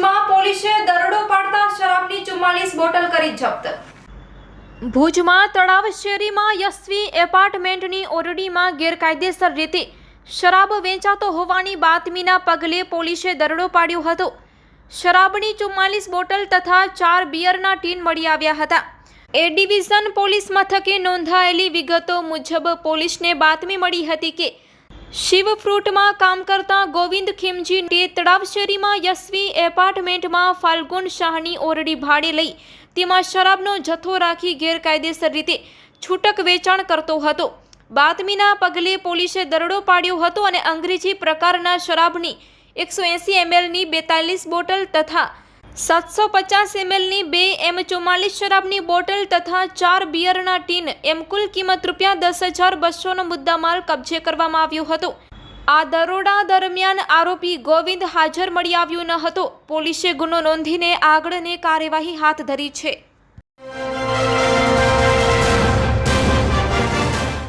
ભુજમાં પોલીસે દરોડો પાડતા શરાબની ચુમ્માલીસ બોટલ કરી જપ્ત. ભુજમાં તળાવ શેરીમાં યશવી એપાર્ટમેન્ટની ઓરડીમાં ગેરકાયદેસર રીતે શરાબ વેચાતો હોવાની બાતમીના પગલે પોલીસે દરોડો પાડ્યો હતો. શરાબની ચુમ્માલીસ બોટલ તથા ચાર બિયરના ટીન મળી આવ્યા હતા. એ ડિવિઝન પોલીસ મથકે નોંધાયેલી વિગતો મુજબ પોલીસને બાતમી મળી હતી કે શિવ ફ્રૂટમાં કામ કરતા ગોવિંદ ખીમજી તે તળાવશેરીમાં યશવી એપાર્ટમેન્ટમાં ફાલ્ગુન શાહની ઓરડી ભાડે લઈ તેમાં શરાબનો જથ્થો રાખી ગેરકાયદેસર રીતે છૂટક વેચાણ કરતો હતો. બાતમીના પગલે પોલીસે દરોડો પાડ્યો હતો અને અંગ્રેજી પ્રકારના શરાબની એકસો એંસી એમએલની બેતાલીસ બોટલ તથા સાતસો પચાસ એમએલની બે એમ ચુમ્માલીસ શરાબની બોટલ તથા ચાર બિયરના ટીન એમ કુલ કિંમત રૂપિયા દસ હજાર બસોનો મુદ્દામાલ કબજે કરવામાં આવ્યો હતો. આ દરોડા દરમિયાન આરોપી ગોવિંદ હાજર મળી આવ્યો ન હતો. પોલીસે ગુનો નોંધીને આગળની કાર્યવાહી હાથ ધરી છે.